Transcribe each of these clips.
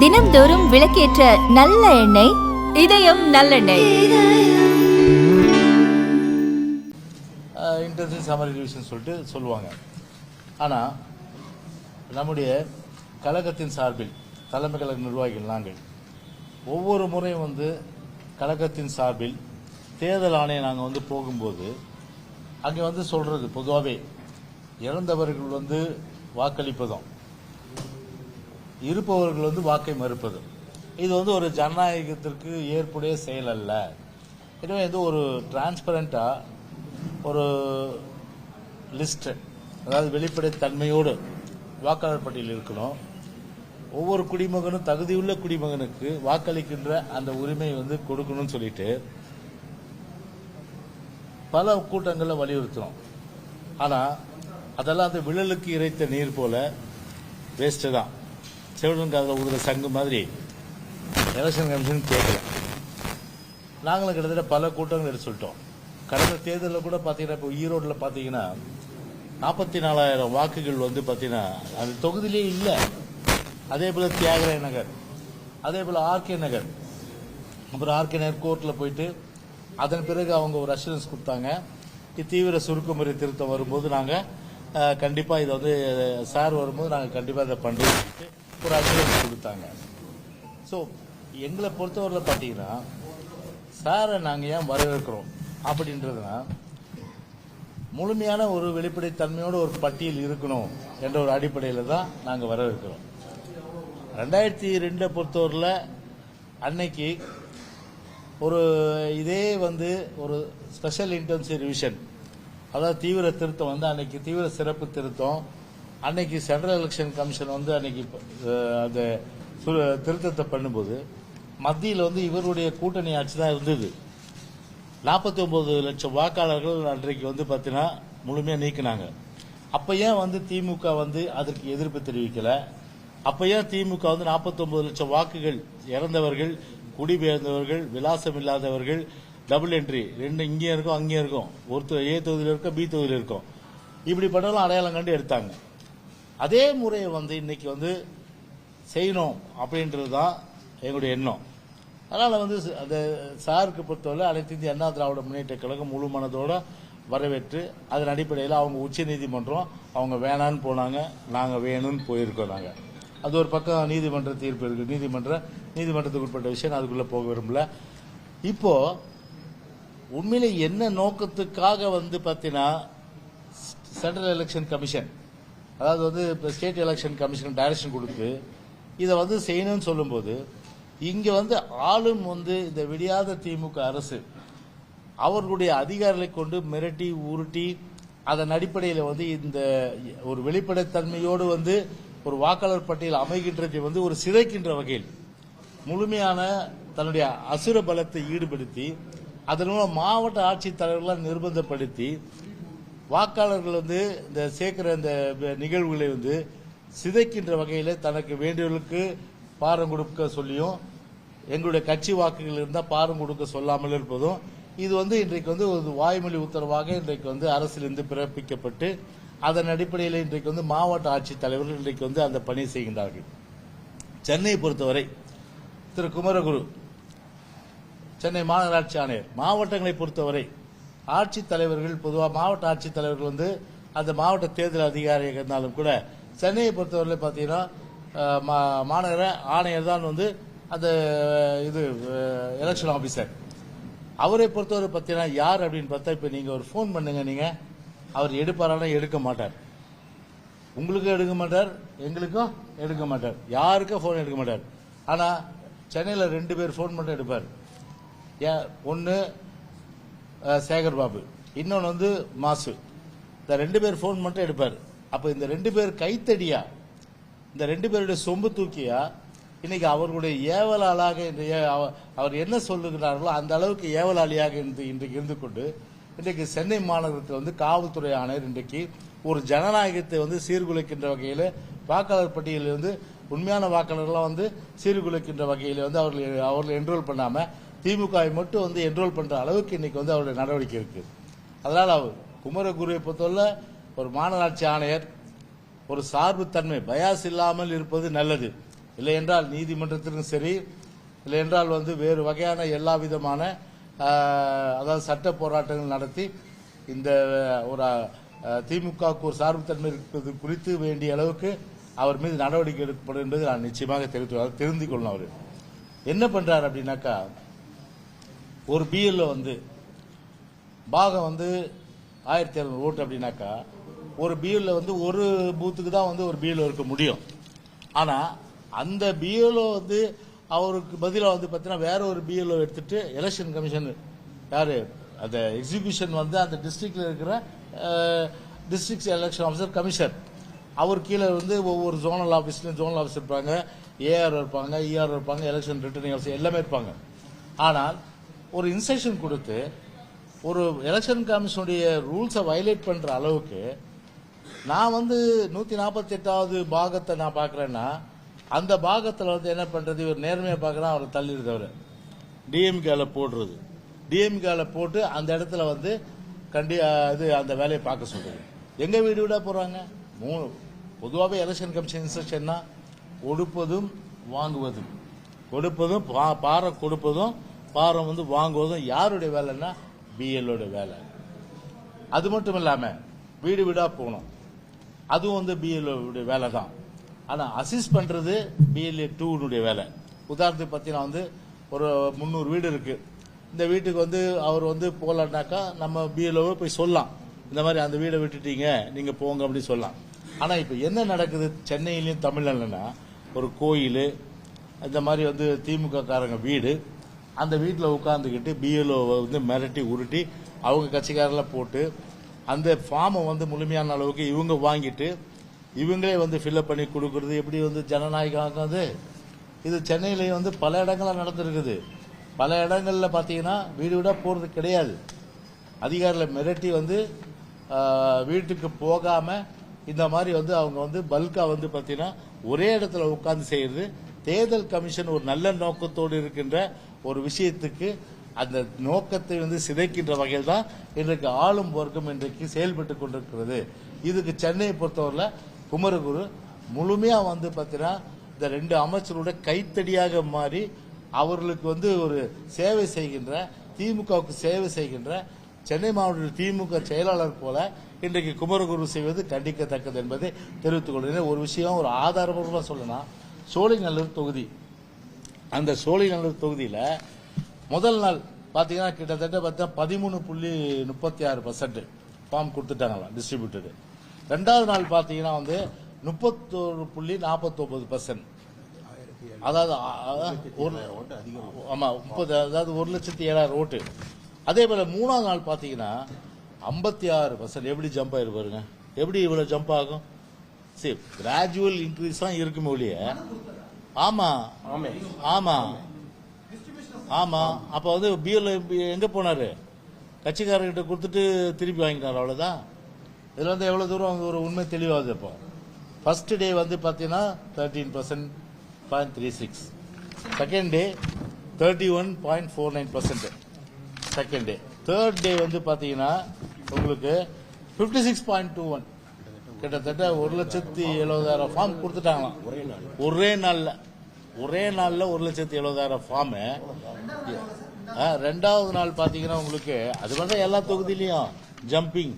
தினம்தோறும் விளக்கேற்ற நல்ல எண்ணெய் இதயம் நல்லெண்ணெய். இன்டென்சிவ் சம்மர் ரிவிஷன் சொல்லிட்டு சொல்லுவாங்க. ஆனால் நம்முடைய கழகத்தின் சார்பில் தலைமை கழக நிர்வாகிகள் நாங்கள் ஒவ்வொரு முறையும் வந்து கழகத்தின் சார்பில் தேர்தல் ஆணையம் நாங்கள் வந்து போகும்போது அங்கே வந்து சொல்கிறது பொதுவாகவே இறந்தவர்கள் வந்து வாக்களிப்பதும் இருப்பவர்கள் வந்து வாக்கை மறுப்பது. இது வந்து ஒரு ஜனநாயகத்திற்கு ஏற்புடைய செயல் அல்ல. எனவே இது ஒரு டிரான்ஸ்பரண்டாக ஒரு லிஸ்ட்டு அதாவது வெளிப்படைத்தன்மையோடு வாக்காளர் பட்டியல் இருக்கணும். ஒவ்வொரு குடிமகனும் தகுதியுள்ள குடிமகனுக்கு வாக்களிக்கின்ற அந்த உரிமை வந்து கொடுக்கணும்னு சொல்லிட்டு பல கூட்டங்களில் வலியுறுத்துறோம். ஆனால் அதெல்லாம் அந்த விழலுக்கு இறைத்த நீர் போல வேஸ்ட்டு தான். செவிடன் காதில் சங்கு மாதிரி. எலெக்ஷன் கமிஷன் கேட்கல நாங்களும் கிட்டத்தட்ட பல கூட்டங்கள் எடுத்து சொல்லிட்டோம். கடந்த தேர்தலில் கூட பார்த்தீங்கன்னா இப்போ ஈரோட்டில் பார்த்தீங்கன்னா நாற்பத்தி நாலாயிரம் வாக்குகள் வந்து பார்த்தீங்கன்னா அந்த தொகுதியிலே இல்லை. அதே போல் தியாகராய நகர் அதே போல் ஆர்கே நகர். அப்புறம் ஆர்கே நகர் கோர்ட்டில் போயிட்டு அதன் பிறகு அவங்க ஒரு அஷூரன்ஸ் கொடுத்தாங்க. இது தீவிர சுருக்குமுறை திருத்தம் வரும்போது நாங்கள் கண்டிப்பாக இதை வந்து சார் வரும்போது நாங்கள் கண்டிப்பாக இதை பண்ணுறோம் ஒரு அஷூரன்ஸ் கொடுத்தாங்க. ஸோ எங்களை பொறுத்தவரையில் பார்த்தீங்கன்னா சாரை நாங்கள் ஏன் வரவேற்கிறோம் அப்படின்றதுனா முழுமையான ஒரு வெளிப்படைத்தன்மையோட ஒரு பட்டியல் இருக்கணும் என்ற ஒரு அடிப்படையில் தான் நாங்கள் வரவேற்கிறோம். ரெண்டாயிரத்தி ரெண்டை பொறுத்தவரையில் அன்னைக்கு ஒரு இதே வந்து ஒரு ஸ்பெஷல் இன்டென்சி ரிவிஷன் அதாவது தீவிர திருத்தம் வந்து அன்னைக்கு தீவிர சிறப்பு திருத்தம். அன்னைக்கு சென்ட்ரல் எலெக்ஷன் கமிஷன் வந்து அன்னைக்கு அந்த சு- திருத்தத்தை பண்ணும்போது மத்தியில் வந்து இவருடைய கூட்டணி ஆட்சி தான் இருந்தது. நாற்பத்தி ஒன்பது லட்சம் வாக்காளர்கள் அன்றைக்கு வந்து பார்த்தீங்கன்னா முழுமையாக நீக்கினாங்க. அப்போ ஏன் வந்து திமுக வந்து அதற்கு எதிர்ப்பு தெரிவிக்கல? அப்போ ஏன் திமுக வந்து 49 லட்சம் வாக்குகள் இறந்தவர்கள் குடிபெயர்ந்தவர்கள் விலாசம் இல்லாதவர்கள் டபுள் என்ட்ரி. ரெண்டு இங்கேயும் இருக்கும் அங்கேயும் இருக்கும். ஒருத்தர் ஏ தொகுதியில் இருக்கும் பி தொகுதியில் இருக்கும். இப்படி பண்ணலாம் அடையாளம் கண்டு எடுத்தாங்க. அதே முறையை வந்து இன்னைக்கு வந்து செய்யணும் அப்படின்றது தான் எங்களுடைய எண்ணம். அதனால் வந்து அந்த சாருக்கு பொறுத்தவரை அனைத்து இந்திய அண்ணா திராவிட முன்னேற்ற கழகம் முழு மனதோட வரவேற்று அதன் அடிப்படையில் அவங்க உச்ச நீதிமன்றம் அவங்க வேணான்னு போனாங்க நாங்கள் வேணும்னு போயிருக்கோம் நாங்கள் அது ஒரு பக்கம் நீதிமன்ற தீர்ப்பு இருக்குது நீதிமன்ற நீதிமன்றத்துக்கு உட்பட்ட விஷயம் நான் அதுக்குள்ளே போக விரும்பல. இப்போது உண்மையிலே என்ன நோக்கத்துக்காக வந்து பார்த்தீங்கன்னா சென்ட்ரல் எலெக்ஷன் கமிஷன் அதாவது வந்து இப்போ ஸ்டேட் எலெக்ஷன் கமிஷன் டைரக்ஷன் கொடுத்து இதை வந்து செய்யணும்னு சொல்லும்போது இங்கே வந்து ஆளும் வந்து இந்த விடியாத திமுக அரசு அவர்களுடைய அதிகாரிகளை கொண்டு மிரட்டி உருட்டி அதன் அடிப்படையில் வந்து இந்த ஒரு வெளிப்படைத்தன்மையோடு வந்து ஒரு வாக்காளர் பட்டியல் அமைகின்றதை வந்து ஒரு சிதைக்கின்ற வகையில் முழுமையான தன்னுடைய அசுர பலத்தை ஈடுபடுத்தி அதன் மூலம் மாவட்ட ஆட்சித்தலைவர்களால் நிர்பந்தப்படுத்தி வாக்காளர்கள் வந்து இந்த சேர்க்கிற இந்த நிகழ்வுகளை வந்து சிதைக்கின்ற வகையில் தனக்கு வேண்டியவர்களுக்கு பாரம் கொடுக்க சொல்லியும் எங்களுடைய கட்சி வாக்குகள் இருந்தால் பாரம் கொடுக்க சொல்லாமல் இருப்பதும் இது வந்து இன்றைக்கு வந்து ஒரு வாய்மொழி உத்தரவாக இன்றைக்கு வந்து அரசிலிருந்து பிறப்பிக்கப்பட்டு அதன் அடிப்படையில் இன்றைக்கு வந்து மாவட்ட ஆட்சித்தலைவர்கள் இன்றைக்கு வந்து அந்த பணி செய்கின்றார்கள். சென்னையை பொறுத்தவரை திரு குமரகுரு சென்னை மாநகராட்சி ஆணையர். மாவட்டங்களை பொறுத்தவரை ஆட்சித் தலைவர்கள் பொதுவாக மாவட்ட ஆட்சித் தலைவர்கள் வந்து அந்த மாவட்ட தேர்தல் அதிகாரியாக இருந்தாலும் கூட சென்னையை பொறுத்தவரை பார்த்தீங்கன்னா மா- மாநகர ஆணையர் தான் வந்து அந்த இது எலெக்ஷன் ஆபீசர் அவரை பொறுத்தவரை பார்த்தீங்கன்னா யார் அப்படின்னு பார்த்தா இப்போ நீங்கள் ஒரு ஃபோன் பண்ணுங்க நீங்கள் அவர் எடுப்பாரானா எடுக்க மாட்டார். உங்களுக்கும் எடுக்க மாட்டார் எங்களுக்கும் எடுக்க மாட்டார். யாருக்கும் ஃபோன் எடுக்க மாட்டார். ஆனால் சென்னையில் ரெண்டு பேர் ஃபோன் மட்டும் எடுப்பார். ஒன்று சேகர் பாபு. இன்னொன்று வந்து மாசு. இந்த ரெண்டு பேர் ஃபோன் மட்டும் எடுப்பார். அப்போ இந்த ரெண்டு பேர் கைத்தடியா? இந்த ரெண்டு பேருடைய சொம்பு தூக்கியா? இன்னைக்கு அவர்களுடைய ஏவலாளாக அவர் என்ன சொல்லுகிறார்களோ அந்த அளவுக்கு ஏவலாளியாக இன்றைக்கு இருந்து கொண்டு இன்றைக்கு சென்னை மாநகரத்தில் வந்து காவல்துறை ஆணையர் இன்றைக்கு ஒரு ஜனநாயகத்தை வந்து சீர்குலைக்கின்ற வகையில் வாக்காளர் பட்டியலில் வந்து உண்மையான வாக்காளர்கள்லாம் வந்து சீர்குலைக்கின்ற வகையில் வந்து அவர்கள் அவர்கள் என்ரோல் பண்ணாமல் திமுகவை மட்டும் வந்து என்ரோல் பண்ற அளவுக்கு இன்னைக்கு வந்து அவருடைய நடவடிக்கை இருக்கு. அதனால அவர் குமரகுருவை பொறுத்தவரை ஒரு மாநகராட்சி ஆணையர் ஒரு சார்புத்தன்மை பயாஸ் இல்லாமல் இருப்பது நல்லது. இல்லை என்றால் நீதிமன்றத்திலும் சரி இல்லை என்றால் வந்து வேறு வகையான எல்லா விதமான அதாவது சட்ட போராட்டங்கள் நடத்தி இந்த ஒரு திமுகவுக்கு ஒரு சார்புத்தன்மை இருப்பது குறித்து வேண்டிய அளவுக்கு அவர் மீது நடவடிக்கை எடுக்கப்படும் என்பது நான் நிச்சயமாக தெரிவித்து தெரிந்து கொள்ளணும் அவர். என்ன பண்ணுறார் அப்படின்னாக்கா ஒரு பிஎல்ல வந்து பாகம் வந்து ஆயிரத்தி இரநூறு ஓட்டு அப்படின்னாக்கா ஒரு பிஎல்ல வந்து ஒரு பூத்துக்கு தான் வந்து ஒரு பிஎல்ஓ இருக்க முடியும். ஆனா அந்த பிஎல்ஓ வந்து அவருக்கு பதிலாக வந்து பார்த்தீங்கன்னா வேற ஒரு பிஎல்ஓ எடுத்துட்டு எலெக்ஷன் கமிஷன் யாரு அந்த எக்ஸிபிஷன் வந்து அந்த டிஸ்ட்ரிக்ட்ல இருக்கிற டிஸ்ட்ரிக்ட் எலெக்ஷன் ஆஃபீஸர் கமிஷன் அவர் கீழே வந்து ஒவ்வொரு ஜோனல் ஆஃபீஸ்லையும் ஜோனல் ஆஃபீஸ் இருப்பாங்க. ஏஆர் இருப்பாங்க இஆர் இருப்பாங்க எலெக்ஷன் ரிட்டர்னிங் ஆஃபீஸர் எல்லாமே இருப்பாங்க. ஆனால் ஒரு இன்ஸ்ட்ரக்ஷன் கொடுத்து ஒரு எலெக்ஷன் கமிஷனுடைய ரூல்ஸை வயலேட் பண்ணுற அளவுக்கு நான் வந்து நூற்றி நாற்பத்தி எட்டாவது பாகத்தை நான் பார்க்குறேன்னா அந்த பாகத்தில் வந்து என்ன பண்ணுறது இவர் நேர்மையாக பார்க்கறான் அவரை தள்ளிடுது அவர். டிஎம்கேல போடுறது. டிஎம்கேல போட்டு அந்த இடத்துல வந்து கண்டி இது அந்த வேலையை பார்க்க சொல்றது. எங்கள் வீடு வீடாக போகிறாங்க மூணு பொதுவாகவே எலெக்ஷன் கமிஷன் இன்ஸ்ட்ரக்ஷன்னா கொடுப்பதும் வாங்குவதும். கொடுப்பதும் பா- பாறை கொடுப்பதும் பாரம் வந்து வாங்குவதும் யாருடைய வேலைன்னா பிஎல்ஓட வேலை. அது மட்டும் இல்லாம வீடு வீடா போகணும். அதுவும் வந்து பிஎல்ஓ வேலை தான் ஆனா அசிஸ்ட் பண்றது பிஎல்ஏ டூனுடைய வேலை. உதாரணத்துக்கு பார்த்தீங்கன்னா வந்து ஒரு முந்நூறு வீடு இருக்கு. இந்த வீட்டுக்கு வந்து அவர் வந்து போகலன்னாக்கா நம்ம பிஎல்ஓவை போய் சொல்லலாம். இந்த மாதிரி அந்த வீடை விட்டுட்டீங்க நீங்க போங்க அப்படின்னு சொல்லலாம். ஆனா இப்போ என்ன நடக்குது சென்னையிலயும் தமிழ்நாடுனா ஒரு கோயில் இந்த மாதிரி வந்து திமுக காரங்க வீடு அந்த வீட்டில் உட்காந்துக்கிட்டு பிஎல்ஓவை வந்து மிரட்டி உருட்டி அவங்க கட்சிக்காரில் போட்டு அந்த ஃபார்மை வந்து முழுமையான அளவுக்கு இவங்க வாங்கிட்டு இவங்களே வந்து ஃபில்அப் பண்ணி கொடுக்கறது எப்படி வந்து ஜனநாயகம் அது இது சென்னையிலேயே வந்து பல இடங்களில் நடந்திருக்குது. பல இடங்களில் பார்த்தீங்கன்னா வீடு வீடாக போகிறது கிடையாது. அதிகாரில் மிரட்டி வந்து வீட்டுக்கு போகாமல் இந்த மாதிரி வந்து அவங்க வந்து பல்காக வந்து பார்த்தீங்கன்னா ஒரே இடத்துல உட்காந்து செய்கிறது தேர்தல் கமிஷன் ஒரு நல்ல நோக்கத்தோடு இருக்கின்ற ஒரு விஷயத்துக்கு அந்த நோக்கத்தை வந்து சிதைக்கின்ற வகையில் தான் இன்றைக்கு ஆளும் வர்க்கம் இன்றைக்கு செயல்பட்டு கொண்டிருக்கிறது. இதுக்கு சென்னையை பொறுத்தவரையில் குமரகுரு முழுமையாக வந்து பார்த்தீங்கன்னா இந்த ரெண்டு அமைச்சரோட கைத்தடியாக மாறி அவர்களுக்கு வந்து ஒரு சேவை செய்கின்ற திமுகவுக்கு சேவை செய்கின்ற சென்னை மாவட்ட திமுக செயலாளர் போல இன்றைக்கு குமரகுரு செய்வது கண்டிக்கத்தக்கது என்பதை தெரிவித்துக் கொள்கிறேன். ஒரு விஷயம் ஒரு ஆதாரபூர்வமாக சொல்லணும் சோழிநல்லூர் தொகுதி அந்த சோழிநல்லூர் தொகுதியில முதல் நாள் பாத்தீங்கன்னா கிட்டத்தட்ட பார்த்தா பதிமூணு புள்ளி முப்பத்தி ஆறு பர்சன்ட் ஃபார்ம் கொடுத்துட்டாங்களாம் டிஸ்ட்ரிபியூட்டரு ரெண்டாவது நாள் பாத்தீங்கன்னா வந்து முப்பத்தோரு புள்ளி நாற்பத்தொன்பது பர்சன்ட் அதாவது ஒரு ஆமா முப்பது அதாவது ஒரு லட்சத்தி ஏழாயிரம் ஓட்டு. அதே போல மூணாவது நாள் பாத்தீங்கன்னா ஐம்பத்தி ஆறு பர்சன்ட் எப்படி ஜம்ப் ஆயிரு பாருங்க. எப்படி இவ்வளவு ஜம்ப் ஆகும்? சரி கிராஜுவல் இன்க்ரீஸ் தான் இருக்குமே ஒழிய ஆமா. ஆமா. ஆமா. அப்ப வந்து பிஎல் எங்க போனாரு? கட்சிக்காரர்கிட்ட கொடுத்துட்டு திருப்பி வாங்கினார் அவ்வளவுதான். இதுல வந்து எவ்வளவு தூரம் ஒரு உண்மை தெளிவாகுது இப்போ. ஃபர்ஸ்ட் டே வந்து பாத்தீங்கன்னா thirteen percent point three six second day thirty one point four nine percent second day third day வந்து பாத்தீங்கன்னா உங்களுக்கு fifty six point two one கிட்டத்தட்ட ஒரு லட்சத்தி எழுபதாயிரம் ஃபார்ம் கொடுத்துட்டாங்களாம். ஒரே நாள்ல ஒரே நாள்ல ஒரு லட்சத்தி எழுபதாயிரம் ஃபார்ம் ரெண்டாவது நாள் பாத்தீங்கன்னா உங்களுக்கு அது மாதிரி எல்லா தொகுதியிலையும் ஜம்பிங்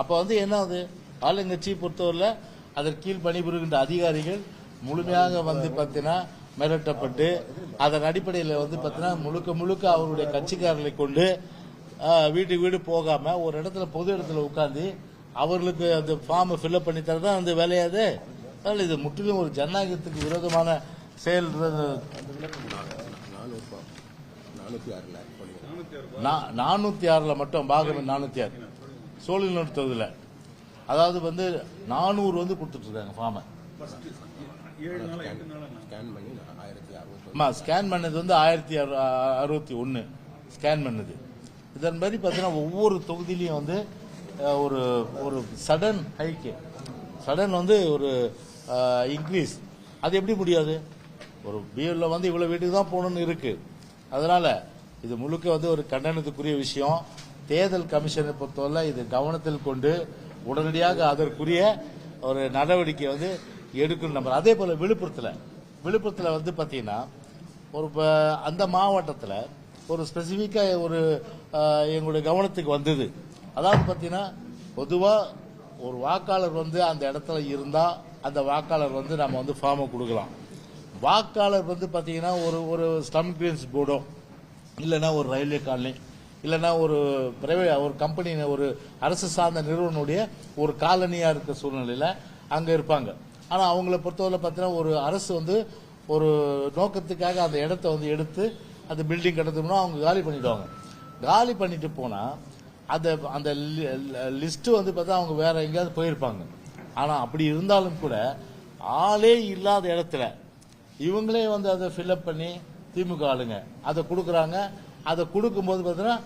அப்ப வந்து என்ன ஆகுது ஆளுங்கட்சி பொறுத்தவரையில அதற்கு கீழ் பணிபுரிகின்ற அதிகாரிகள் முழுமையாக வந்து பார்த்தீங்கன்னா மிரட்டப்பட்டு அதன் அடிப்படையில் வந்து பார்த்தீங்கன்னா முழுக்க முழுக்க அவருடைய கட்சிக்காரர்களை கொண்டு வீட்டுக்கு வீடு போகாம ஒரு இடத்துல பொது இடத்துல உட்கார்ந்து அவர்களுக்கு அந்த ஃபார்மை ஃபில்அப் பண்ணி தரதான் அந்த வேலையாது அதனால இது முற்றிலும் ஒரு ஜனநாயகத்துக்கு விரோதமான செயல் நா- நானூத்தி ஆறுல மட்டும் பாகம் நானூத்தி ஆறு சோழில் தொகுதியில. அதாவது வந்து நானூறு வந்து கொடுத்துட்டு இருக்காங்க ஃபார்மை ஆமா ஸ்கேன் பண்ணது வந்து ஆயிரத்தி அறுபத்தி ஒன்னு ஸ்கேன் பண்ணது. இதன்படி பார்த்தீங்கன்னா ஒவ்வொரு தொகுதியிலையும் வந்து ஒரு ஒரு சடன் ஹைக்கு சடன் வந்து ஒரு இன்க்ரீஸ் அது எப்படி முடியாது? ஒரு பிஎல்ல வந்து இவ்வளோ வீட்டுக்கு தான் போகணும்னு இருக்கு. அதனால இது முழுக்க வந்து ஒரு கண்டனத்துக்குரிய விஷயம். தேர்தல் கமிஷனை பொறுத்தவரை இது கவனத்தில் கொண்டு உடனடியாக அதற்குரிய ஒரு நடவடிக்கை வந்து எடுக்கணும். நம்ம அதே போல விழுப்புரத்தில் விழுப்புரத்தில் வந்து பார்த்தீங்கன்னா ஒரு அந்த மாவட்டத்தில் ஒரு ஸ்பெசிஃபிக்காக ஒரு எங்களுடைய கவனத்துக்கு வந்தது. அதாவது பார்த்தீங்கன்னா பொதுவாக ஒரு வாக்காளர் வந்து அந்த இடத்துல இருந்தால் அந்த வாக்காளர் வந்து நம்ம வந்து ஃபார்மை கொடுக்கலாம். வாக்காளர் வந்து பார்த்தீங்கன்னா ஒரு ஒரு ஸ்டம் கிரீன்ஸ் போர்டோ இல்லைன்னா ஒரு ரயில்வே காலனி இல்லைன்னா ஒரு பிரைவேட் ஒரு கம்பெனி ஒரு அரசு சார்ந்த நிறுவனுடைய ஒரு காலனியாக இருக்க சூழ்நிலையில் அங்கே இருப்பாங்க. ஆனால் அவங்கள பொறுத்தவரை பார்த்தீங்கன்னா ஒரு அரசு வந்து ஒரு நோக்கத்துக்காக அந்த இடத்த வந்து எடுத்து அந்த பில்டிங் கட்டுறதுனா அவங்க காலி பண்ணிவிடுவாங்க காலி பண்ணிட்டு போனால் அந்த அந்த லிஸ்ட் வந்து பார்த்தா அவங்க வேற எங்கேயாவது போயிருப்பாங்க. ஆனா அப்படி இருந்தாலும் கூட ஆளே இல்லாத இடத்துல இவங்களே வந்து அதை ஃபில்அப் பண்ணி திமுக ஆளுங்க அதை கொடுக்குறாங்க. அதை கொடுக்கும்போது பார்த்தீங்கன்னா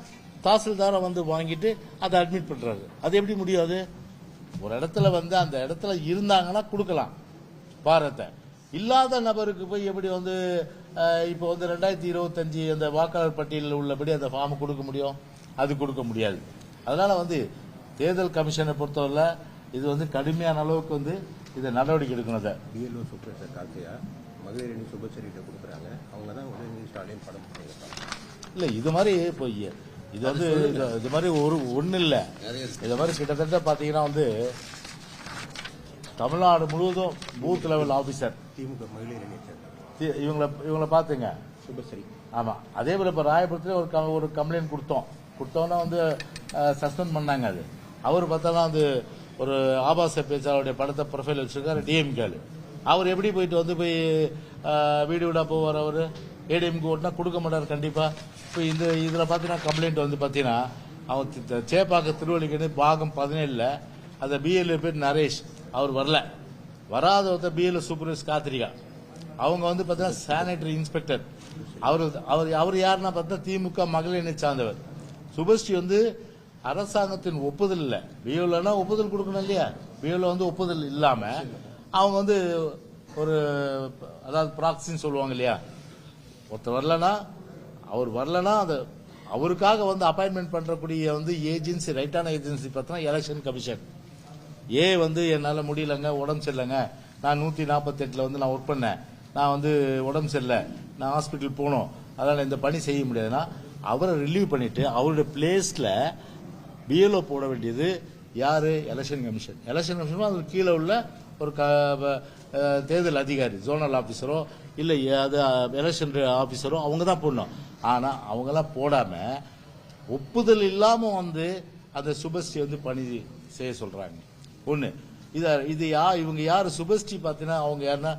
தாசில்தாரை வந்து வாங்கிட்டு அதை அட்மிட் பண்றாரு. அது எப்படி முடியாது ஒரு இடத்துல வந்து அந்த இடத்துல இருந்தாங்கன்னா கொடுக்கலாம். பாரத்தை இல்லாத நபருக்கு போய் எப்படி வந்து இப்போ வந்து ரெண்டாயிரத்தி இருபத்தஞ்சு அந்த வாக்காளர் பட்டியலில் உள்ளபடி அந்த ஃபார்ம் கொடுக்க முடியும்? அது கொடுக்க முடியாது. அதனால வந்து தேர்தல் கமிஷனை பொறுத்தவரை இது வந்து கடுமையான அளவுக்கு வந்து இதை நடவடிக்கை எடுக்கணும் அதை. பிஎல்ஓ சூப்பர்வைசர் கார்த்தியா மகளிர் அணி சுபச்சரிட்ட கொடுக்குறாங்க. அவங்க தான் உதயநிதி ஸ்டாலின் படம் இல்ல இது மாதிரி இப்போ இது வந்து இது- மாதிரி ஒரு ஒண்ணு இல்ல. இது மாதிரி கிட்டத்தட்ட பாத்தீங்கன்னா வந்து தமிழ்நாடு முழுவதும் பூத் லெவல் ஆபீசர் திமுக மகளிர் அணி இவங்கள இவங்கள பாத்துங்க. சுபஸ்ரீ. ஆமா. அதே போல இப்ப ராயபுரத்துல ஒரு ஒரு கம்ப்ளைண்ட் கொடுத்தோம். கொடுத்தோன்னா வந்து சஸ்பெண்ட் பண்ணாங்க அது. அவர் பார்த்தாலும் அது ஒரு ஆபாச பேச்சாளருடைய படத்தை ப்ரொஃபைல் வச்சிருக்காரு டிஎம்கேலு அவர் எப்படி போயிட்டு வந்து போய் வீடு வீடா போவார் அவர்? ஏடிஎம்க்கு ஓட்டினா கொடுக்க மாட்டார் கண்டிப்பா. இப்போ இந்த இதில் பார்த்தீங்கன்னா கம்ப்ளைண்ட் வந்து பார்த்தீங்கன்னா அவன் சேப்பாக்க திருவள்ளிக்கணி பாகம் பதினேழுல அந்த பிஎல்ஏ பேர் நரேஷ். அவர் வரல. வராத ஒருத்தர் பிஎல்ஏ சூப்பர்வைஸ் காத்திரிகா அவங்க வந்து பார்த்தீங்கன்னா சானிட்டரி இன்ஸ்பெக்டர் அவர் அவர் அவர் யாருன்னா பார்த்தா திமுக மகளிர் சார்ந்தவர். சுபஸ்ரீ வந்து அரசாங்கத்தின் ஒப்புதல் இல்ல. பிஓலனா ஒப்புதல் கொடுக்கணும் இல்லையா? பிஓல வந்து ஒப்புதல் இல்லாம அவங்க வந்து ஒரு அதாவது ப்ராக்சின்னு சொல்லுவாங்க இல்லையா? ஒருத்தர் வரலனா அவர் வரலனா அந்த அவருக்காக வந்து அப்பாயின்மெண்ட் பண்றக்கூடிய வந்து ஏஜென்சி ரைட்டான ஏஜென்சி பார்த்தா எலெக்ஷன் கமிஷன். ஏ வந்து என்னால் முடியலங்க உடம்பு சரியில்லைங்க. நான் நூத்தி நாற்பத்தெட்டில் வந்து நான் ஒர்க் பண்ணேன். நான் வந்து உடம்பு சரியில்லை. நான் ஹாஸ்பிட்டல் போகணும். அதனால இந்த பணி செய்ய முடியாதுன்னா அவரை ரிலீவ் பண்ணிட்டு அவருடைய பிளேஸ்ல பிஎல்ஓ போட வேண்டியது யாரு? எலெக்ஷன் கமிஷன் எலெக்ஷன் கமிஷன் அது கீழே உள்ள ஒரு க- தேர்தல் அதிகாரி ஜோனல் ஆபீசரோ இல்ல அது எலெக்ஷன் ஆபீசரோ அவங்க தான் போடணும். ஆனா அவங்கெல்லாம் போடாம ஒப்புதல் இல்லாம வந்து அந்த சுபஸ்ரீ வந்து பணி செய்ய சொல்றாங்க. ஒண்ணு இத இது யா இவங்க யார்? சுபஸ்ரீ பார்த்தீங்கன்னா அவங்க யாருன்னா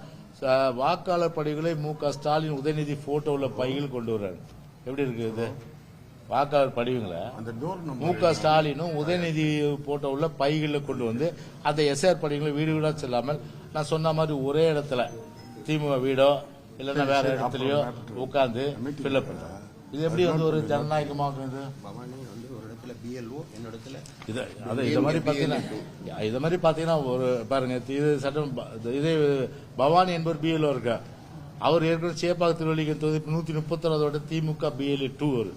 வாக்காளர் படிவுகளை மு க ஸ்டாலின் உதயநிதி ஃபோட்டோவில் பையில் கொண்டு வர்றாங்க எப்படி இருக்கு இது? வாக்காளர் படிவுங்களை? மு க. ஸ்டாலினும் உதயநிதி போட்டோ உள்ள பைகளில் கொண்டு வந்து அந்த எஸ்ஆர் படிகளை வீடு வீடா செல்லாமல் நான் சொன்ன மாதிரி ஒரே இடத்துல திமுக வீடோ இல்லைன்னா வேற இடத்துலயோ உட்கார்ந்து ஃபில்அப் பண்றாங்க இது எப்படி வந்து ஒரு ஜனநாயகமாகும் இது? பவானி வந்து ஒரு இடத்துல பிஎல்ஓ என்னோட இடத்துல இது அது இது மாதிரி பாத்தீங்கன்னா இது மாதிரி பாத்தீங்கன்னா ஒரு பாருங்க இது சட்டம் இதே பவானி என்பவர் பிஎல்ஓ இருக்கா அவர் ஏற்கனவே சேப்பாக திருவள்ளிக்கு தொகுதி நூத்தி முப்பத்தொன்பதோட திமுக பிஎல்ஏ டூ ஒரு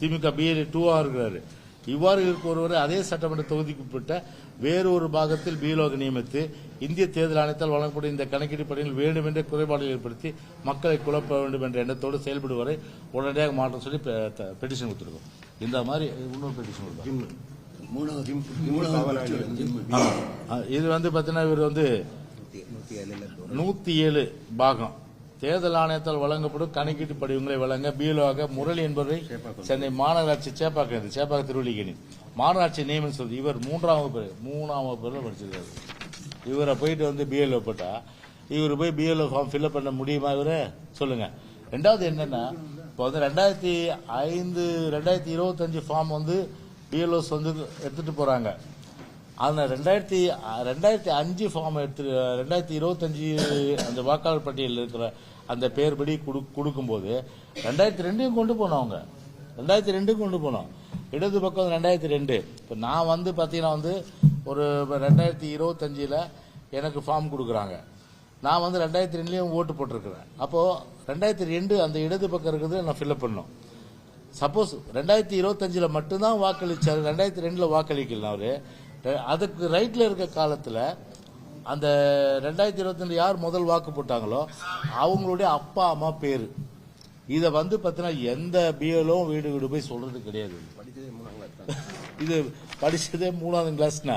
திமுக பிஎல்ஏ டூவா இருக்கிறாரு. இவ்வாறு இருக்க ஒருவர் அதே சட்டமன்ற தொகுதிக்கு உட்பட்ட வேறொரு பாகத்தில் பிஎல்ஓக்கு நியமித்து இந்திய தேர்தல் ஆணையத்தால் வழங்கப்படும் இந்த கணக்கீடு பணியில் வேண்டும் என்ற குறைபாடுகள் ஏற்படுத்தி மக்களை குழப்ப வேண்டும் என்ற எண்ணத்தோடு செயல்படுவரை உடனடியாக மாற்ற சொல்லி பெட்டிஷன் கொடுத்துருக்கோம். இந்த மாதிரி இன்னொரு பெட்டிஷன் கொடுத்தோம் இது. வந்து பாத்தீங்கன்னா இவர் வந்து நூத்தி ஏழு பாகம். தேர்தல் ஆணையத்தால் வழங்கப்படும் கணக்கீட்டு படிவங்களை வழங்க பிஎல்ஓவாக முரளி என்பவரை சென்னை மாநகராட்சி சேப்பாக்கம் சேப்பாக்கம் திருவள்ளிக்கணி மாநகராட்சி நியமனம் சொல்லுது இவர் மூன்றாம் வகுப்பு மூணாம் வகுப்புல படிச்சிருக்காரு. இவரை போயிட்டு வந்து பிஎல்ஓ போட்டா இவர் போய் பிஎல்ஓ ஃபார்ம் ஃபில்அப் பண்ண முடியுமா இவரு? சொல்லுங்க. ரெண்டாவது என்னன்னா இப்போ வந்து ரெண்டாயிரத்தி ஐந்து ரெண்டாயிரத்தி இருபத்தஞ்சு ஃபார்ம் வந்து பிஎல்ஓஸ் வந்து எடுத்துட்டு போறாங்க. அந்த ரெண்டாயிரத்தி ரெண்டாயிரத்தி அஞ்சு ஃபார்ம் எடுத்து ரெண்டாயிரத்தி இருபத்தஞ்சு அந்த வாக்காளர் பட்டியலில் இருக்கிற அந்த பேர் படி கொடுக்கும்போது ரெண்டாயிரத்தி ரெண்டையும் கொண்டு போனோம் அவங்க ரெண்டாயிரத்தி ரெண்டும் கொண்டு போனோம். இடது பக்கம் ரெண்டாயிரத்தி ரெண்டு. இப்போ நான் வந்து பார்த்தீங்கன்னா வந்து ஒரு ரெண்டாயிரத்தி இருபத்தஞ்சில் எனக்கு ஃபார்ம் கொடுக்குறாங்க. நான் வந்து ரெண்டாயிரத்தி ரெண்டுலேயும் ஓட்டு போட்டிருக்கிறேன். அப்போது ரெண்டாயிரத்தி ரெண்டு அந்த இடது பக்கம் இருக்கிறது நான் ஃபில்அப் பண்ணணும். சப்போஸ் ரெண்டாயிரத்தி இருபத்தஞ்சில் மட்டும்தான் வாக்களித்தார் ரெண்டாயிரத்தி ரெண்டில் வாக்களிக்கல அவர். அதுக்கு ரைட்டில் இருக்க காலத்தில் அந்த ரெண்டாயிரத்தி இருபத்தி யார் முதல் வாக்கு போட்டாங்களோ அவங்களுடைய அப்பா அம்மா பேரு. இதை வந்து பார்த்தீங்கன்னா எந்த பிஎலும் வீடு வீடு போய் சொல்றது கிடையாது. இது படிச்சதே மூணாவது கிளாஸ்னா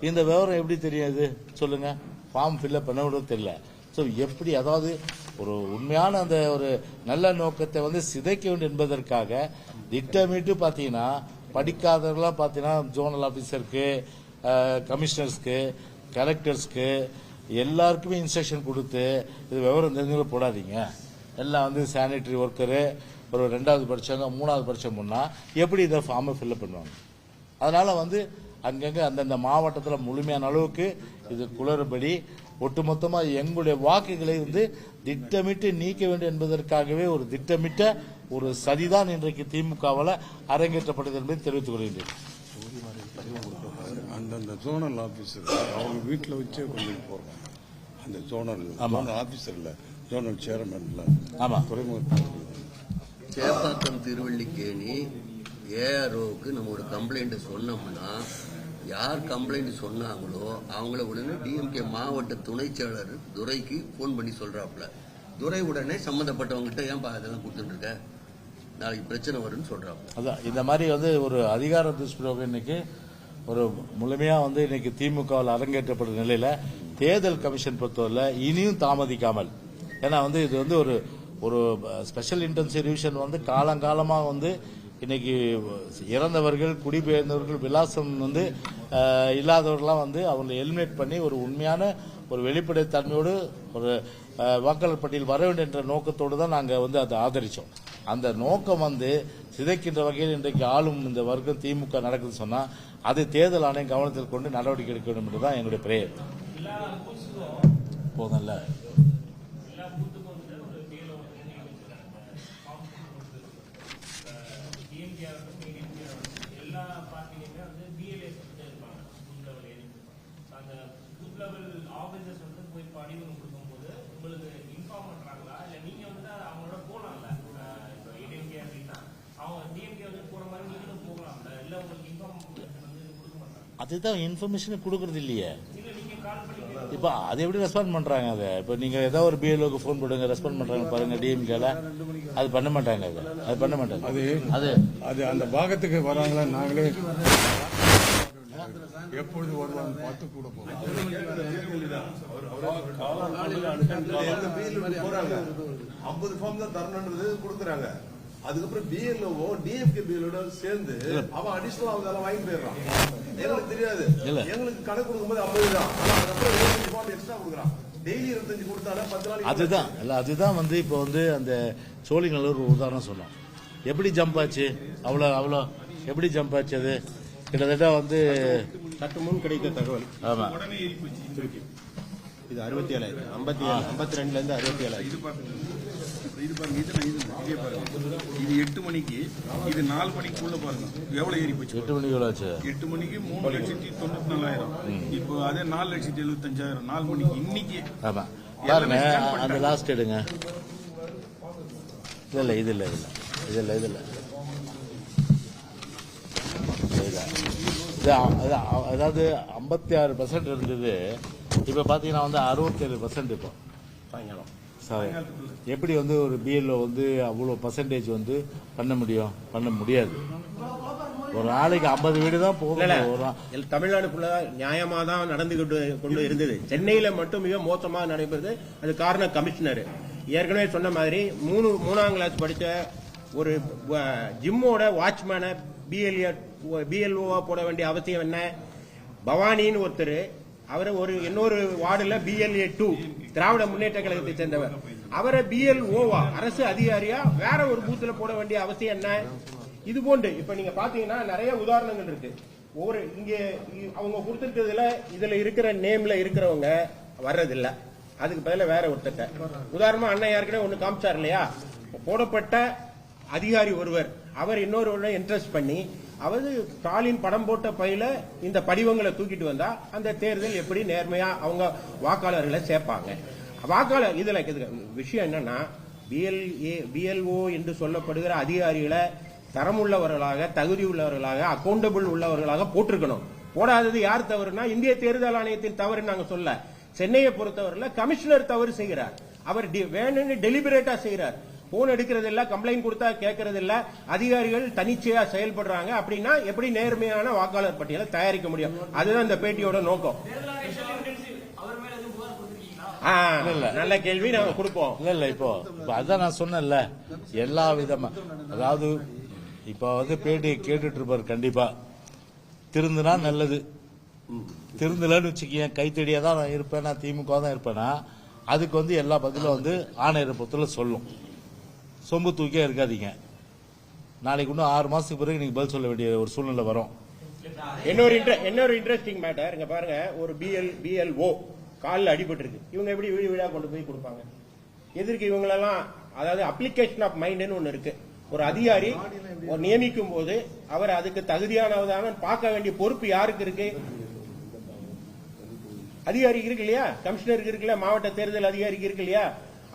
இந்த விவரம் எப்படி தெரியாது? சொல்லுங்க. ஃபார்ம் ஃபில்அப் பண்ண கூட தெரியல. ஸோ எப்படி அதாவது ஒரு உண்மையான அந்த ஒரு நல்ல நோக்கத்தை வந்து சிதைக்க வேண்டும் என்பதற்காக திட்டமிட்டு பார்த்தீங்கன்னா படிக்காதவர்களாம் பார்த்தீங்கன்னா ஜோனல் ஆஃபீஸருக்கு கமிஷனர்ஸ்க்கு கலெக்டர்ஸ்க்கு எல்லாருக்குமே இன்ஸ்ட்ரக்ஷன் கொடுத்து இது விவரம் தெரிஞ்சவங்களும் போடாதீங்க. எல்லாம் வந்து சானிட்டரி ஒர்க்கரு ஒரு ரெண்டாவது படித்தவங்க மூணாவது படிச்சவங்கன்னா எப்படி இதை ஃபார்மை ஃபில்லப் பண்ணுவாங்க? அதனால் வந்து அங்கங்கே அந்தந்த மாவட்டத்தில் முழுமையான அளவுக்கு இது குளறுபடி ஒட்டுமொத்தமாக எங்களுடைய வாக்குகளை வந்து திட்டமிட்டு நீக்க வேண்டும் என்பதற்காகவே ஒரு திட்டமிட்ட ஒரு சதிதான் இன்றைக்கு திமுகவில் அரங்கேற்றப்பட்டது என்பதை தெரிவித்துக் கொள்கின்றேன். அந்தந்த ஜோனல் ஆஃபீஸர் அவங்க வீட்டில் வச்சே கொண்டு போகிறாங்க அந்த ஜோனல் ஜோனல் ஆஃபீஸரில் ஜோனல் சேர்மன்ல ஆமா. துறைமுக சேப்பாக்கம் திருவள்ளிக்கேணி ஏஆர்ஓவுக்கு நம்ம ஒரு கம்ப்ளைண்ட் சொன்னோம்னா யார் கம்ப்ளைண்ட் சொன்னாங்களோ அவங்கள உடனே டிஎம்கே மாவட்ட துணை செயலர் துரைக்கு ஃபோன் பண்ணி சொல்றாப்புல. துரை உடனே சம்மந்தப்பட்டவங்ககிட்ட ஏன்பா இதெல்லாம் கொடுத்துட்டு இருக்க நாளைக்கு பிரச்சனை வரும்னு சொல்றாப்புல. அதான் இந்த மாதிரி வந்து ஒரு அதிகார துஷ்பிரயோகம் இன்னைக்கு ஒரு முழுமையா வந்து இன்னைக்கு திமுகவில் அரங்கேற்றப்பட்ட நிலையில தேர்தல் கமிஷன் பொறுத்தவரையில் இனியும் தாமதிக்காமல். ஏன்னா வந்து இது வந்து ஒரு ஒரு ஸ்பெஷல் இன்டென்சிவ் ரிவிஷன் வந்து காலங்காலமாக வந்து இன்னைக்கு இறந்தவர்கள் குடிபெயர்ந்தவர்கள் விலாசம் வந்து இல்லாதவர்கள்லாம் வந்து அவங்களை எலிமினேட் பண்ணி ஒரு உண்மையான ஒரு வெளிப்படைத்தன்மையோடு ஒரு வாக்காளர் பட்டியல் வர வேண்டும் என்ற நோக்கத்தோடு தான் நாங்கள் வந்து அதை ஆதரிச்சோம். அந்த நோக்கம் வந்து சிதைக்கின்ற வகையில் இன்றைக்கு ஆளும் இந்த வர்க்கம் திமுக நடக்குதுன்னு சொன்னா அதை தேர்தல் ஆணையம் கவனத்தில் கொண்டு நடவடிக்கை எடுக்க வேண்டும் என்றுதான் எங்களுடைய பிரேயர். போதும்ல? லெவல் ஆஃபீஸர்ஸ் வந்து போய் படிவம் கொடுக்கும்போது உங்களுக்கு இன்ஃபார்ம் பண்றாங்களா? இல்ல நீங்க வந்து அவங்களோட போகலாம்ல அஹ் இப்போ ஏடிஎம்கே அப்படின்னா அவங்க டிஎம்கே வந்து போற மாதிரி நீங்களும் போகலாம்ல இல்ல உங்களுக்கு இன்ஃபார்ம் வந்து கொடுக்க மாட்டாங்க அதுதான் இன்ஃபர்மேஷன் கொடுக்கறது இல்லையே. இல்ல நீங்க கால் பண்ணி இப்போ அது எப்படி ரெஸ்பாண்ட் பண்றாங்க அதை? இப்போ நீங்க ஏதோ ஒரு பிஎல்ஓக்கு ஃபோன் போடுங்க ரெஸ்பாண்ட் பண்றாங்க பாருங்க டிஎம்கேல அது பண்ண மாட்டாங்க அது. அது பண்ண மாட்டாங்க. அது அது. அது அந்த பாகத்துக்கு வராங்களா? நாங்களே எப்பொழுது வருவாங்க பார்த்து கூட போகிறோம் ஐம்பது ஃபார்ம் தான் தரணுன்றது கொடுக்குறாங்க. அதுக்கப்புறம் பிஎல்ஓ டிஎம்கே பிஎல்ஓட சேர்ந்து அவன் அடிஷனல் அவங்க அதெல்லாம் வாங்கி போயிடுறான். எங்களுக்கு தெரியாது. எங்களுக்கு கணக்கு கொடுக்கும்போது ஐம்பது தான். அதுக்கப்புறம் இருபத்தஞ்சு எக்ஸ்ட்ரா கொடுக்குறான். டெய்லி இருபத்தஞ்சு கொடுத்தாலும் பத்து நாளைக்கு அதுதான். இல்ல அதுதான் வந்து இப்போ வந்து அந்த சோழிங்கல்லூர் ஒரு உதாரணம் சொன்னோம். எப்படி ஜம்ப் ஆச்சு? அவ்வளோ அவ்வளோ. எப்படி ஜம்ப் ஆச்சு அது? கிட்டத்தட்ட வந்து முன் கிடைத்த தகவல். ஆமா. இது அறுபத்தி ஏழாயிரம். ஐம்பத்தி ஏழு ஐம்பத்தி ரெண்டுல இருந்து அறுபத்தி ஏழாயிரம். இது பாருங்க இது பாருங்க இது பாருங்க. இது எட்டு மணிக்கு இது நாலு மணிக்குள்ள பாருங்க. எவ்வளவு ஏறி போச்சு எட்டு மணிக்கு எவ்வளோ ஆச்சு எட்டு மணிக்கு மூணு லட்சத்தி தொண்ணூத்தி நாலாயிரம். இப்போ அதே நாலு லட்சத்தி எழுபத்தஞ்சாயிரம் நாலு மணிக்கு இன்னைக்கு. ஆமா. பாருங்க அந்த. லாஸ்ட் எடுங்க. இல்ல இல்ல இது இல்ல. இது இல்ல இது இல்ல. இது இல்ல. அதாவது ஐம்பத்தி ஆறு பர்சன்ட் இருந்தது. இப்ப பாத்தீங்கன்னா வந்து அறுபத்தேழு பர்சன்ட் இப்போ. சாயங்காலம் சாரி எப்படி வந்து ஒரு பிஎல்ஓ வந்து அவ்வளோ பர்சன்டேஜ் வந்து பண்ண முடியும்? பண்ண முடியாது. ஒரு நாளைக்கு ஐம்பது வீடு தான் போகும். தமிழ்நாடு ஃபுல்லா நியாயமா தான் நடந்து கொண்டு கொண்டு இருந்தது. சென்னையில மட்டும் மிக மோசமா நடைபெறுது. அது காரணம் கமிஷனர். ஏற்கனவே சொன்ன மாதிரி மூணு மூணாம் கிளாஸ் படிச்ச ஒரு ஜிம்மோட வாட்ச்மேனை பிஎல்ஏ பிஎல்ஓவா போட வேண்டிய அவசியம் என்ன? பவானின்னு ஒருத்தர் அவரை ஒரு இன்னொரு வார்டுல பிஎல்ஏ டூ திராவிட முன்னேற்ற கழகத்தை சேர்ந்தவர். அவரை பிஎல்ஓவா அரசு அதிகாரியா வேற ஒரு பூத்துல போட வேண்டிய அவசியம் என்ன? இது போன்று. இப்ப நீங்க பாத்தீங்கன்னா நிறைய உதாரணங்கள் இருக்கு. ஒவ்வொரு இங்க இ- அவங்க கொடுத்துருக்கிறதுல இதுல இருக்கிற நேம்ல இருக்கிறவங்க வர்றதில்ல. அதுக்கு பதில வேற ஒருத்தட்ட உதாரணமா அண்ணன் ஏற்கனவே ஒண்ணு காமிச்சார் இல்லையா? போடப்பட்ட அதிகாரி ஒருவர். அவர் இன்னொரு இன்ட்ரெஸ்ட் பண்ணி அவர் ஸ்டாலின் படம் போட்ட பையில இந்த படிவங்களை தூக்கிட்டு வந்தா அந்த தேர்தல் எப்படி நேர்மையா அவங்க வாக்காளர்களை சேர்ப்பாங்க. வாக்காளர் இதுல விஷயம் என்னன்னா பிஎல்ஏ பிஎல்ஓ என்று சொல்லப்படுகிற அதிகாரிகளை தரமுள்ளவர்களாக தகுதி உள்ளவர்களாக அக்கௌண்டபிள் உள்ளவர்களாக போட்டிருக்கணும். போடாதது யார் தவறுனா இந்திய தேர்தல் ஆணையத்தின் தவறு நாங்க சொல்ல. சென்னையை பொறுத்தவரையில் கமிஷனர் தவறு செய்கிறார். அவர் வேணும்னு டெலிபரேட்டா செய்கிறார். போன் எடுக்கிறது இல்ல கம்ப்ளைண்ட் கொடுத்தா கேட்கறது இல்ல அதிகாரிகள் தனிச்சையா செயல்படுறாங்க அப்படின்னா எப்படி நேர்மையான வாக்காளர் பட்டியலை தயாரிக்க முடியும்? அதுதான் இந்த பேட்டியோட நோக்கம். நல்ல கேள்வி நாங்க கொடுப்போம். இல்ல இல்ல இப்போ அதான் நான் சொன்னேன்ல எல்லா விதமா அதாவது இப்போ வந்து பேட்டி கேட்டுட்டு இருப்பாரு கண்டிப்பா. திருந்துனா நல்லது. திருந்தலன்னு வச்சுக்கேன் கைத்தடியா தான் நான் இருப்பேன் நான் திமுக தான் இருப்பேனா அதுக்கு வந்து எல்லா பதிலும் வந்து ஆணையர் பொறுத்தல சொல்லும். சொம்பு தூக்கியே இருக்காதீங்க. நாளைக்கு இன்னும் ஆறு மாசத்துக்கு பிறகு நீங்க பதில் சொல்ல வேண்டிய ஒரு சூழ்நிலை வரும். இன்னொரு இன்னொரு இன்ட்ரெஸ்டிங் மேட்டர் இங்க பாருங்க ஒரு பிஎல் பிஎல்ஓ காலில் அடிபட்டு இருக்கு இவங்க எப்படி வீடு வீடா கொண்டு போய் கொடுப்பாங்க? எதிர்க்கு இவங்களெல்லாம் அதாவது அப்ளிகேஷன் ஆஃப் மைண்ட்னு ஒன்று இருக்கு. ஒரு அதிகாரி ஒரு நியமிக்கும் போது அவர் அதுக்கு தகுதியானவதான பார்க்க வேண்டிய பொறுப்பு யாருக்கு இருக்கு? அதிகாரிக்கு இருக்கு இல்லையா? கமிஷனருக்கு இருக்கு இல்லையா? மாவட்ட தேர்தல் அதிகாரிக்கு இருக்கு இல்லையா?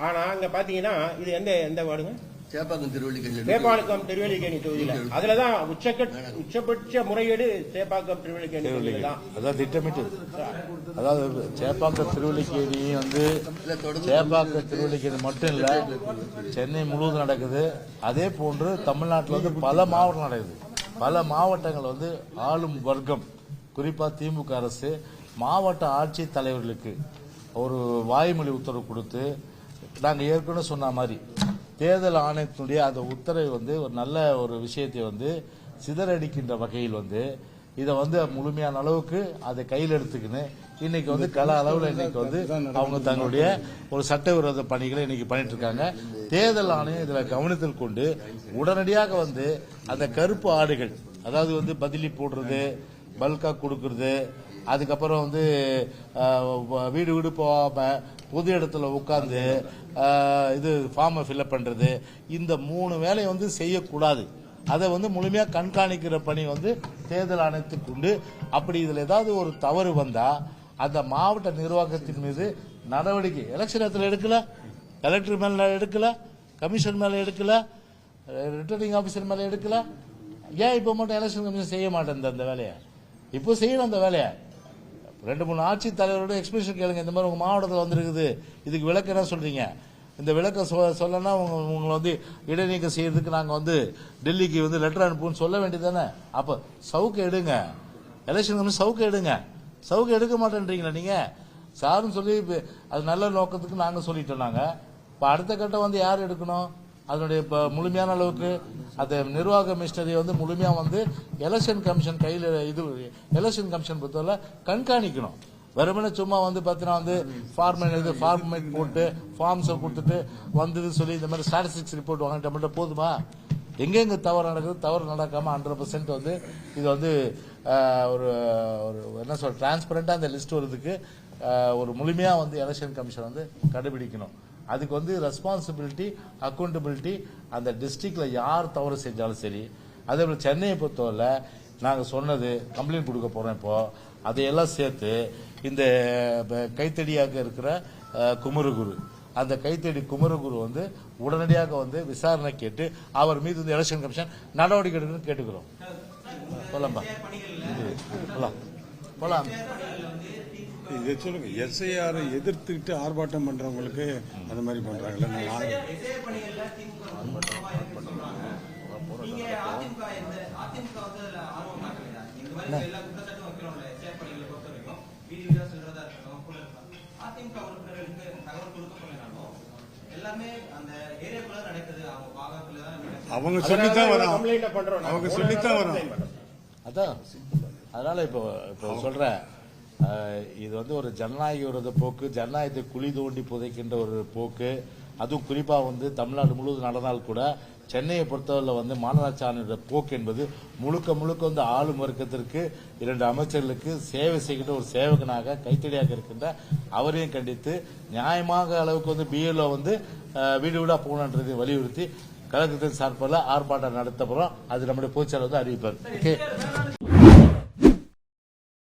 ஆனா அங்க பாத்தீங்கன்னா இது எந்த எந்த வார்டுங்க? சேப்பாக்கம் திருவள்ளிக்கேணி சேப்பாக்கம் திருவல்லிக்கேணி தொகுதியில. அதுலதான் உச்சக்கட் உச்சபட்ச முறையீடு சேப்பாக்கம் திருவல்லிக்கேணி தொகுதியில தான். அதான் திட்டமிட்டு அதாவது சேப்பாக்கம் திருவள்ளிக்கேணி வந்து சேப்பாக்கம் திருவள்ளிக்கேணி மட்டும் இல்ல சென்னை முழுவதும் நடக்குது. அதே போன்று தமிழ்நாட்டில் வந்து பல மாவட்டம் நடக்குது. பல மாவட்டங்கள் வந்து ஆளும் வர்க்கம். குறிப்பா திமுக அரசு மாவட்ட ஆட்சித் தலைவர்களுக்கு ஒரு வாய்மொழி உத்தரவு கொடுத்து நாங்க ஏற்கனவே சொன்ன மாதிரி தேர்தல் ஆணையத்தினுடைய அந்த உத்தரவை வந்து ஒரு நல்ல ஒரு விஷயத்தை வந்து சிதறடிக்கின்ற வகையில் வந்து இதை வந்து முழுமையான அளவுக்கு அதை கையில் எடுத்துக்கின்னு இன்னைக்கு வந்து கள அளவில் இன்னைக்கு வந்து அவங்க தங்களுடைய ஒரு சட்டவிரோத பணிகளை இன்னைக்கு பண்ணிட்டு இருக்காங்க. தேர்தல் ஆணையம் இதுல கவனத்தில் கொண்டு உடனடியாக வந்து அந்த கருப்பு ஆடுகள் அதாவது வந்து பதிலி போடுறது பல்கா கொடுக்கறது அதுக்கப்புறம் வந்து வீடு வீடு போகாம பொது இடத்துல உட்காந்து இது ஃபார்மை ஃபில்அப் பண்றது இந்த மூணு வேலையை வந்து செய்யக்கூடாது. அதை வந்து முழுமையா கண்காணிக்கிற பணி வந்து தேர்தல் ஆணையத்துக்கு உண்டு. அப்படி இதுல ஏதாவது ஒரு தவறு வந்தா அந்த மாவட்ட நிர்வாகத்தின் மீது நடவடிக்கை எலெக்ஷன் இடத்துல எடுக்கல கலெக்டர் மேல எடுக்கல கமிஷன் மேல எடுக்கல ரிட்டர்னிங் ஆஃபீஸர் மேல எடுக்கல. ஏன் இப்போ மட்டும் எலெக்ஷன் கமிஷன் செய்ய மாட்டேன் அந்த வேலையை? இப்போ செய்யணும் அந்த வேலையை. ரெண்டு மூணு ஆட்சி தலைவரோட எக்ஸ்பிரஷன் கேளுங்க. இந்த மாதிரி உங்க மாவட்டத்தில் வந்திருக்குது. இதுக்கு விளக்கு என்ன சொல்றீங்க? இந்த விளக்க சொ- சொல்லனா உங்க உங்களை வந்து இடைநீக்கம் செய்யறதுக்கு நாங்க வந்து டெல்லிக்கு வந்து லெட்டர் அனுப்புன்னு சொல்ல வேண்டியதானே அப்ப சவுக்கு எடுங்க. எலெக்ஷன் கமிஷன் சவுக்கு எடுங்க. சவுக்கு எடுக்க மாட்டேன்றீங்களா நீங்க? சாருன்னு சொல்லி அது நல்ல நோக்கத்துக்கு நாங்க சொல்லிட்டோம் நாங்க. இப்ப அடுத்த கட்டம் வந்து யார் எடுக்கணும்? அதனுடைய இப்போ முழுமையான அளவுக்கு அந்த நிர்வாக மிஷினரி வந்து முழுமையா வந்து எலெக்ஷன் கமிஷன் கையில் இது எலெக்ஷன் கமிஷன் பொறுத்தவரை கண்காணிக்கணும். வெறுமனே சும்மா வந்து பார்த்தீங்கன்னா வந்து ஃபார்ம் இது ஃபார்மேட் போட்டு ஃபார்ம்ஸை கொடுத்துட்டு வந்தது சொல்லி இந்த மாதிரி ஸ்டாட்டிஸ்டிக்ஸ் ரிப்போர்ட் வாங்கிட்டு மட்டும் போதுமா? எங்கெங்க தவறு நடக்குது தவறு நடக்காம ஹண்ட்ரட் பர்சன்ட் வந்து இது வந்து ஒரு ஒரு என்ன சொல்ற டிரான்ஸ்பரண்டா அந்த லிஸ்ட் வருதுக்கு ஒரு முழுமையா வந்து எலெக்ஷன் கமிஷன் வந்து கடைபிடிக்கணும் அதுக்கு வந்து ரெஸ்பான்சிபிலிட்டி அக்கௌண்டபிலிட்டி அந்த டிஸ்ட்ரிக்ட்ல யார் தவறு செஞ்சாலும் சரி அதே போல சென்னையை பொறுத்தவரை நாங்க சொன்னது கம்ப்ளைண்ட் கொடுக்க போறோம் இப்போ அதையெல்லாம் சேர்த்து இந்த கைத்தடியாக இருக்கிற குமரகுரு அந்த கைத்தடி குமரகுரு வந்து உடனடியாக வந்து விசாரணை கேட்டு அவர் மீது வந்து எலெக்ஷன் கமிஷன் நடவடிக்கை எடுக்கணும்னு கேட்டுக்கிறோம். போலாம்பா போலாம். போலாம். இதை சொல்லுங்க எஸ்ஐஆரை எதிர்த்துக்கிட்டு ஆர்ப்பாட்டம் பண்றவங்களுக்கு அந்த மாதிரி பண்றாங்கல்ல அவங்க பாகத்துல தான் நடக்குது. அவங்க சொல்லித்தான் வரோம். அவங்க சொல்லித்தான் வரோம். அதான். அதனால இப்போ இப்போ சொல்றேன். இது வந்து ஒரு ஜனநாயக விரோத போக்கு ஜனநாயகத்தை குழி தோண்டி புதைக்கின்ற ஒரு போக்கு. அதுவும் குறிப்பாக வந்து தமிழ்நாடு முழுவதும் நடந்தால் கூட சென்னையை பொறுத்தவரை வந்து மாநகராட்சி போக்கு என்பது முழுக்க முழுக்க வந்து ஆளும் வர்க்கத்திற்கு இரண்டு அமைச்சர்களுக்கு சேவை செய்கின்ற ஒரு சேவகனாக கைத்தடியாக இருக்கின்ற அவரையும் கண்டித்து நியாயமாக அளவுக்கு வந்து பிஎல்ஓ வந்து வீடு வீடாக போகணுன்றதை வலியுறுத்தி கழகத்தின் சார்பில் ஆர்ப்பாட்டம் நடத்தப்புறம் அது நம்முடைய பொதுச்செயலர் வந்து அறிவிப்பார். ஓகே